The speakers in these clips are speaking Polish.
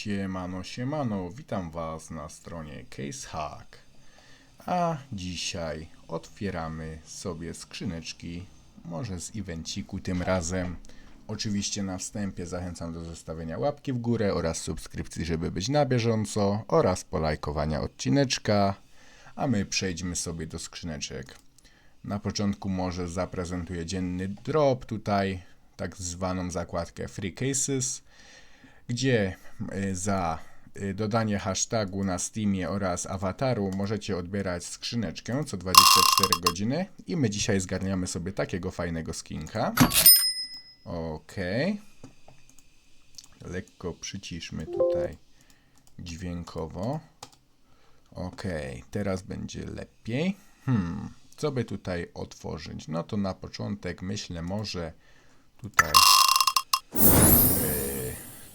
Siemano, siemano, witam Was na stronie CaseHack. A dzisiaj otwieramy sobie skrzyneczki, może z evenciku tym razem. Oczywiście na wstępie zachęcam do zostawienia łapki w górę oraz subskrypcji, żeby być na bieżąco oraz polajkowania odcineczka. A my przejdźmy sobie do skrzyneczek. Na początku może zaprezentuję dzienny drop tutaj, tak zwaną zakładkę Free Cases gdzie y, za y, dodanie hashtagu na Steamie oraz awataru możecie odbierać skrzyneczkę co 24 godziny i my dzisiaj zgarniamy sobie takiego fajnego skinka. Ok. Lekko przyciszmy tutaj dźwiękowo. Ok, teraz będzie lepiej. Hmm, co by tutaj otworzyć? No to na początek myślę może tutaj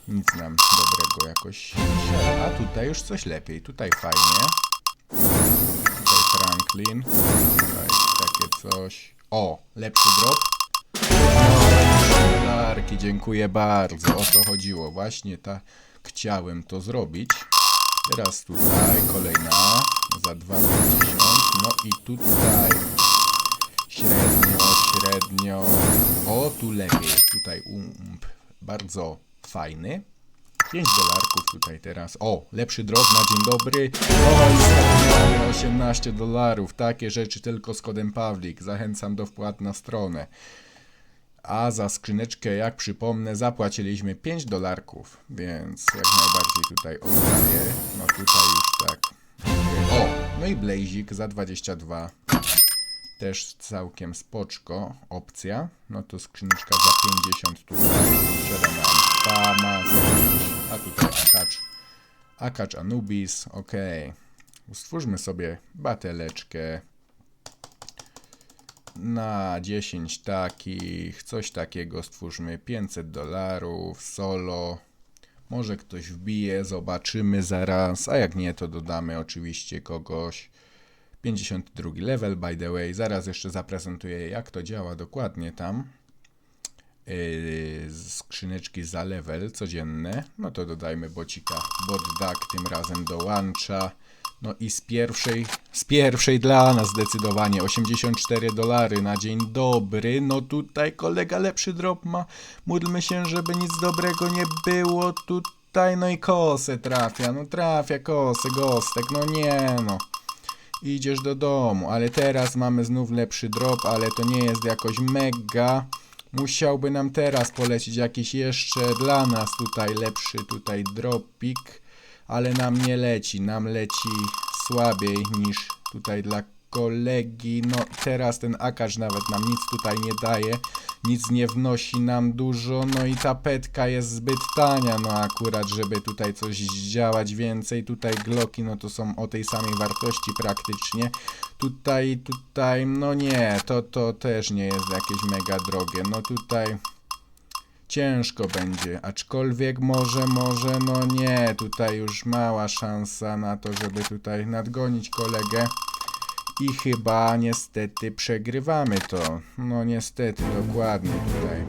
nic nam dobrego jakoś a tutaj już coś lepiej, tutaj fajnie. Tutaj Franklin, tutaj takie coś. O, lepszy drop. Dolarki, dziękuję bardzo, o to chodziło, właśnie tak chciałem to zrobić. Teraz tutaj kolejna za 2,50, no i tutaj średnio, średnio, o tu lepiej, tutaj ump, bardzo fajny. 5 dolarków tutaj teraz. O, lepszy drop na dzień dobry. O, i startujemy 18 dolarów. Takie rzeczy tylko z kodem Pawlik. Zachęcam do wpłat na stronę. A za skrzyneczkę, jak przypomnę, zapłaciliśmy 5 dolarków, więc jak najbardziej tutaj oddaję. No tutaj już tak. O, no i Blazik za 22 też całkiem spoczko opcja. No to skrzyneczka za 50 tutaj. Siada nam Fama, a tutaj Akacz. Akacz Anubis, ok. Stwórzmy sobie bateleczkę na 10 takich, coś takiego stwórzmy 500 dolarów, solo. Może ktoś wbije, zobaczymy zaraz, a jak nie, to dodamy oczywiście kogoś. 52 level, by the way. Zaraz jeszcze zaprezentuję, jak to działa dokładnie tam. Yy, skrzyneczki za level codzienne. No to dodajmy bocika. Bot duck tym razem dołącza. No i z pierwszej, z pierwszej dla nas zdecydowanie 84 dolary na dzień dobry. No tutaj kolega lepszy drop ma. Módlmy się, żeby nic dobrego nie było tutaj. No i kosę trafia, no trafia kosę, gostek, no nie no idziesz do domu, ale teraz mamy znów lepszy drop, ale to nie jest jakoś mega. Musiałby nam teraz polecić jakiś jeszcze dla nas tutaj lepszy tutaj dropik, ale nam nie leci, nam leci słabiej niż tutaj dla kolegi. No teraz ten akacz nawet nam nic tutaj nie daje, nic nie wnosi nam dużo, no i ta petka jest zbyt tania, no akurat, żeby tutaj coś działać więcej. Tutaj gloki, no to są o tej samej wartości praktycznie. Tutaj, tutaj, no nie, to, to też nie jest jakieś mega drogie. No tutaj ciężko będzie, aczkolwiek może, może, no nie, tutaj już mała szansa na to, żeby tutaj nadgonić kolegę. I chyba niestety przegrywamy to. No niestety, dokładnie tutaj.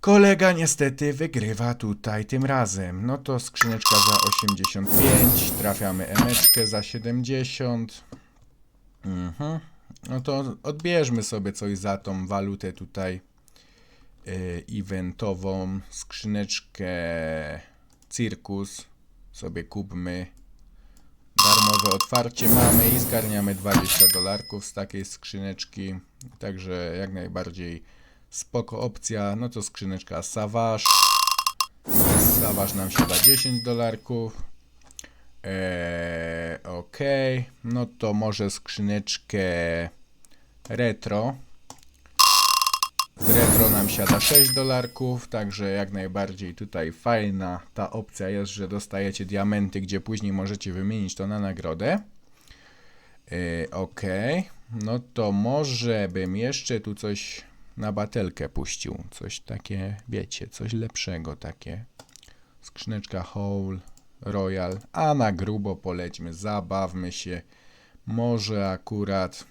Kolega niestety wygrywa tutaj tym razem. No to skrzyneczka za 85, trafiamy emeczkę za 70. Mhm. No to odbierzmy sobie coś za tą walutę tutaj yy, eventową. Skrzyneczkę Cirkus sobie kupmy. Darmowe otwarcie mamy i zgarniamy 20 dolarków z takiej skrzyneczki. Także jak najbardziej spoko opcja. No to skrzyneczka Savage. Savage nam się da 10 dolarków. Eee, ok. No to może skrzyneczkę retro. Retro nam siada 6 dolarków, także jak najbardziej tutaj fajna ta opcja jest, że dostajecie diamenty, gdzie później możecie wymienić to na nagrodę. Yy, ok, no to może bym jeszcze tu coś na batelkę puścił. Coś takie, wiecie, coś lepszego takie. Skrzyneczka Hole, Royal, a na grubo polećmy, zabawmy się. Może akurat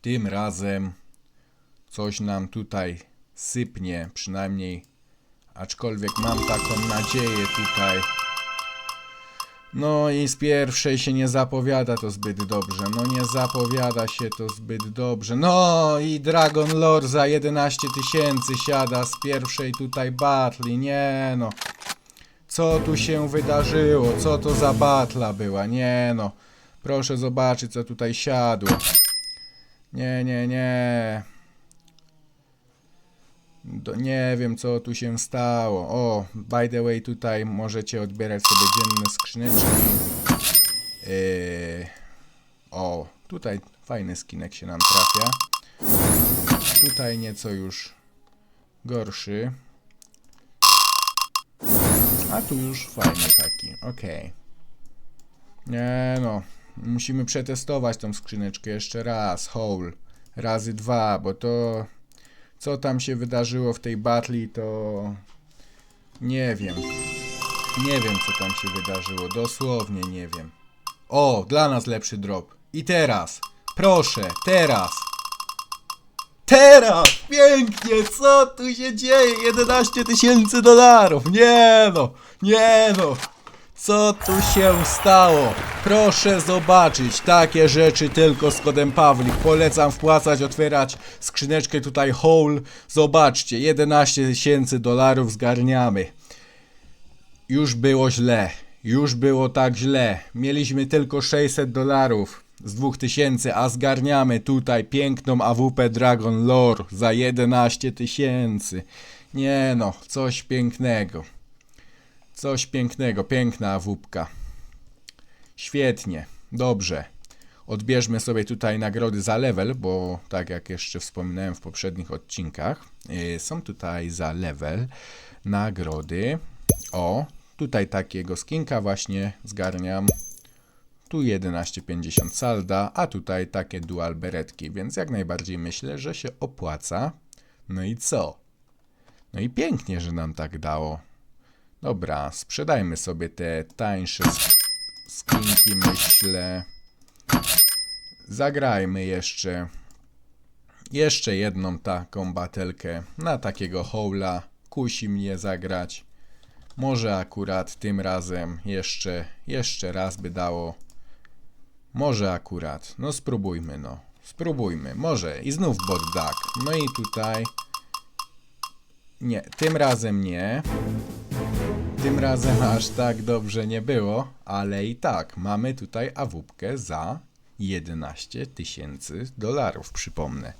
tym razem coś nam tutaj sypnie, przynajmniej Aczkolwiek mam taką nadzieję tutaj. No i z pierwszej się nie zapowiada to zbyt dobrze. No nie zapowiada się to zbyt dobrze. No i Dragon Lore za 11 tysięcy siada z pierwszej tutaj batli. Nie no. Co tu się wydarzyło? Co to za batla była? Nie no. Proszę zobaczyć co tutaj siadło. Nie, nie, nie. Do, nie wiem, co tu się stało. O, by the way, tutaj możecie odbierać sobie dzienne skrzyneczki. Yy, o, tutaj fajny skinek się nam trafia. Tutaj nieco już gorszy. A tu już fajny taki, okej. Nie no, musimy przetestować tą skrzyneczkę jeszcze raz, hole, razy dwa, bo to co tam się wydarzyło w tej batli, to nie wiem. Nie wiem, co tam się wydarzyło, dosłownie nie wiem. O, dla nas lepszy drop. I teraz, proszę, teraz. Teraz! Pięknie! Co tu się dzieje? 11 tysięcy dolarów! Nie no! Nie no! Co tu się stało? Proszę zobaczyć, takie rzeczy tylko z kodem Pawlik. Polecam wpłacać, otwierać skrzyneczkę tutaj Hole. Zobaczcie, 11 tysięcy dolarów zgarniamy. Już było źle. Już było tak źle. Mieliśmy tylko 600 dolarów z 2000, a zgarniamy tutaj piękną AWP Dragon Lore za 11 tysięcy. Nie no, coś pięknego. Coś pięknego, piękna awupka. Świetnie, dobrze. Odbierzmy sobie tutaj nagrody za level, bo tak jak jeszcze wspominałem w poprzednich odcinkach, yy, są tutaj za level nagrody. O, tutaj takiego skinka właśnie zgarniam. Tu 11,50 salda, a tutaj takie dual beretki, więc jak najbardziej myślę, że się opłaca. No i co? No i pięknie, że nam tak dało. Dobra, sprzedajmy sobie te tańsze sk- skinki, myślę. Zagrajmy jeszcze jeszcze jedną taką batelkę na takiego hola. Kusi mnie zagrać. Może akurat tym razem jeszcze, jeszcze raz by dało. Może akurat. No spróbujmy, no. Spróbujmy. Może. I znów bot duck. No i tutaj... Nie, tym razem nie. Tym razem aż tak dobrze nie było, ale i tak mamy tutaj awupkę za 11 tysięcy dolarów, przypomnę.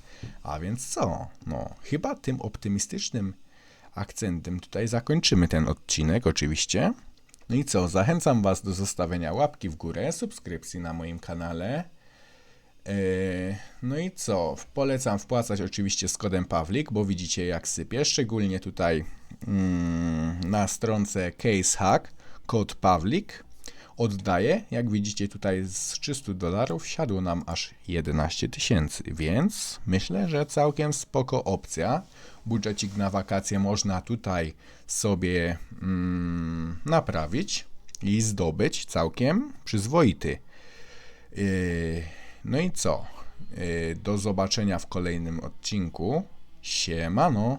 A więc co? No, chyba tym optymistycznym akcentem tutaj zakończymy ten odcinek, oczywiście. No i co? Zachęcam Was do zostawienia łapki w górę, subskrypcji na moim kanale. Yy, No i co? Polecam wpłacać oczywiście z kodem Pawlik, bo widzicie jak sypie, szczególnie tutaj na stronce Case Hack, kod Pawlik oddaje. Jak widzicie tutaj z 300 dolarów siadło nam aż 11 tysięcy, więc myślę, że całkiem spoko opcja. Budżecik na wakacje można tutaj sobie mm, naprawić i zdobyć całkiem przyzwoity. Yy, No i co? Yy, Do zobaczenia w kolejnym odcinku. Siemano!